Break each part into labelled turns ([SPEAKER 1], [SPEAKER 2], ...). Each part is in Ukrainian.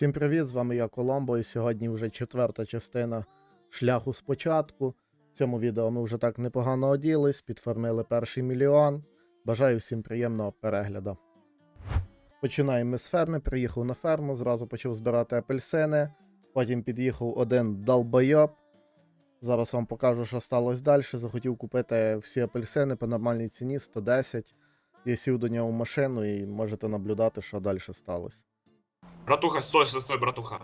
[SPEAKER 1] Всім привіт! З вами я Коломбо, і сьогодні вже четверта частина шляху спочатку. В цьому відео ми вже так непогано оділись, підформили перший мільйон. Бажаю всім приємного перегляду. Починаємо з ферми. Приїхав на ферму, зразу почав збирати апельсини. Потім під'їхав один долбойоб. Зараз вам покажу, що сталося далі. Захотів купити всі апельсини по нормальній ціні 110. Я сів до нього в машину і можете наблюдати, що далі сталося.
[SPEAKER 2] Братуха, стой, стой, стой, братуха.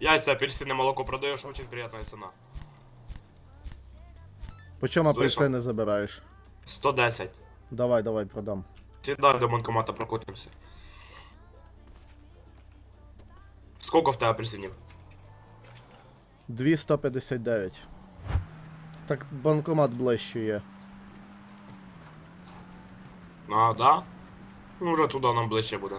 [SPEAKER 2] Яйца, апельсины, молоко продаешь, очень приятная цена.
[SPEAKER 1] По чому
[SPEAKER 2] Слышал.
[SPEAKER 1] апельсини забираєш?
[SPEAKER 2] 110.
[SPEAKER 1] Давай, давай, продам.
[SPEAKER 2] Седай до банкомата прокатимся. Сколько в тебя апельсинів?
[SPEAKER 1] 259. Так банкомат ближче є.
[SPEAKER 2] А, да? Ну, вже туди нам ближче буде.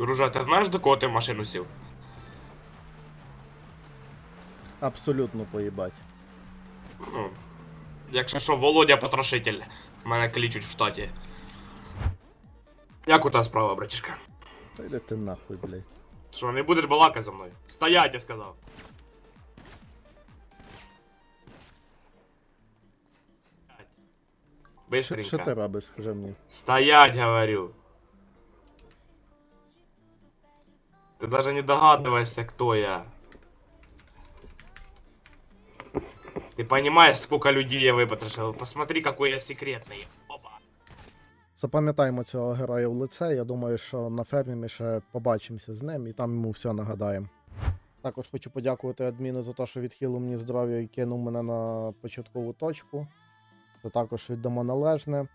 [SPEAKER 2] Друже, ти знаєш, до кого ти в машину сів?
[SPEAKER 1] Абсолютно поїбать.
[SPEAKER 2] Ну, якщо що, Володя Потрошитель. Мене кличуть в штаті. Як у тебе справа, братішка?
[SPEAKER 1] Та йди ти нахуй, блядь.
[SPEAKER 2] Що, не будеш балакати за мною? Стоять, я сказав.
[SPEAKER 1] Що, що ти робиш, скажи мені?
[SPEAKER 2] Стоять, говорю. Ты даже не догадываешься, кто я. Ты понимаешь, сколько людей я выпотрошил? Посмотри, какой я секретный. Опа.
[SPEAKER 1] Запам'ятаємо цього героя в лице. Я думаю, що на фермі ми ще побачимося з ним і там йому все нагадаємо. Також хочу подякувати адміну за те, що відхилив мені здоров'я і кинув мене на початкову точку. Це також віддамо належне.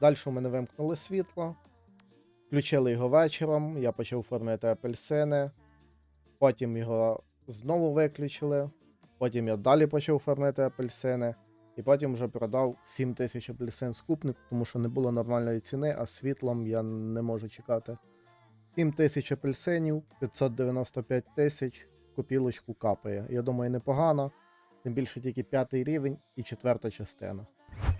[SPEAKER 1] Далі у мене вимкнули світло. Включили його вечором, я почав формити апельсини. Потім його знову виключили. Потім я далі почав формити апельсини. І потім вже продав 7 тисяч апельсин скупник, тому що не було нормальної ціни, а світлом я не можу чекати. 7 тисяч апельсинів, 595 тисяч, копілочку капає. Я думаю, непогано. Тим більше тільки п'ятий рівень і четверта частина.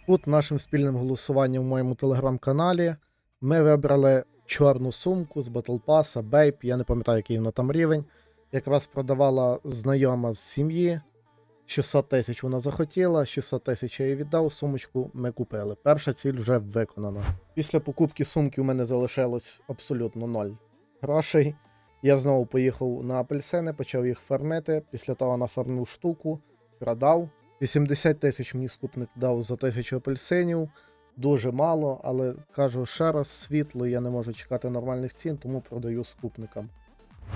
[SPEAKER 1] Тут нашим спільним голосуванням в моєму телеграм-каналі ми вибрали чорну сумку з Pass, Bape, я не пам'ятаю, який вона там рівень. Якраз продавала знайома з сім'ї. 600 тисяч вона захотіла, 600 тисяч я їй віддав, сумочку ми купили. Перша ціль вже виконана. Після покупки сумки у мене залишилось абсолютно ноль грошей. Я знову поїхав на апельсини, почав їх фармити. Після того нафармив штуку, продав. 80 тисяч мені скупник дав за тисячу апельсинів. Дуже мало, але кажу ще раз, світло, я не можу чекати нормальних цін, тому продаю скупникам.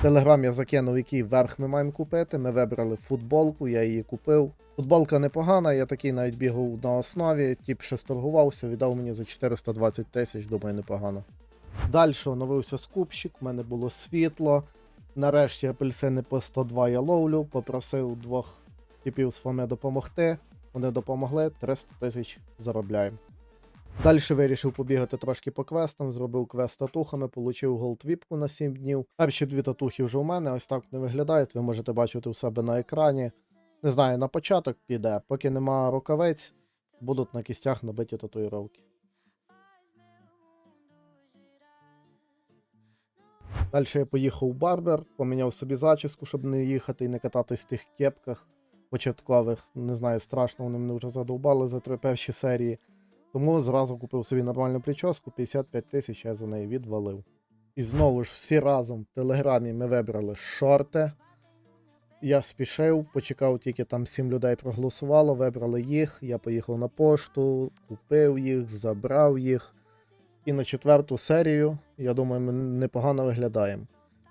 [SPEAKER 1] Телеграм я закинув, який верх ми маємо купити. Ми вибрали футболку, я її купив. Футболка непогана, я такий навіть бігав на основі, тіп ще сторгувався, віддав мені за 420 тисяч, думаю, непогано. Далі оновився скупщик, в мене було світло. Нарешті апельсини по 102 я ловлю, попросив двох типів з Фоми допомогти. Вони допомогли, 300 тисяч заробляємо. Далі вирішив побігати трошки по квестам, зробив квест татухами, получив голд-віпку на 7 днів. Перші дві татухи вже у мене, ось так вони виглядають, ви можете бачити у себе на екрані. Не знаю, на початок піде, поки нема рукавиць, будуть на кістях набиті татуїровки. Далі я поїхав у барбер, поміняв собі зачіску, щоб не їхати і не кататись в тих кепках початкових. Не знаю, страшно, вони мене вже задовбали за три перші серії. Тому зразу купив собі нормальну прическу, 55 тисяч я за неї відвалив. І знову ж всі разом в телеграмі ми вибрали шорти. Я спішив, почекав, тільки там 7 людей проголосувало, вибрали їх. Я поїхав на пошту, купив їх, забрав їх. І на четверту серію, я думаю, ми непогано виглядаємо.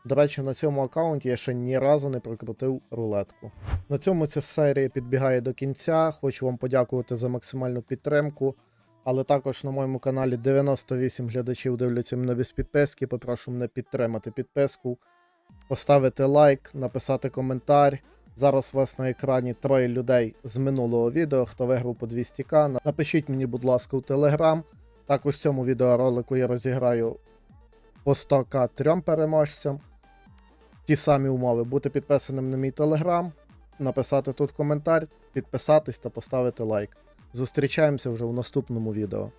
[SPEAKER 1] До речі, на цьому аккаунті я ще ні разу не прокрутив рулетку. На цьому ця серія підбігає до кінця. Хочу вам подякувати за максимальну підтримку. Але також на моєму каналі 98 глядачів дивляться мене без підписки. Попрошу мене підтримати підписку, поставити лайк, написати коментар. Зараз у вас на екрані троє людей з минулого відео, хто виграв по 200к. Напишіть мені, будь ласка, у Телеграм. Також в цьому відеоролику я розіграю по 100к трьом переможцям. Ті самі умови. Бути підписаним на мій телеграм, написати тут коментар, підписатись та поставити лайк. Зустрічаємося вже у наступному відео.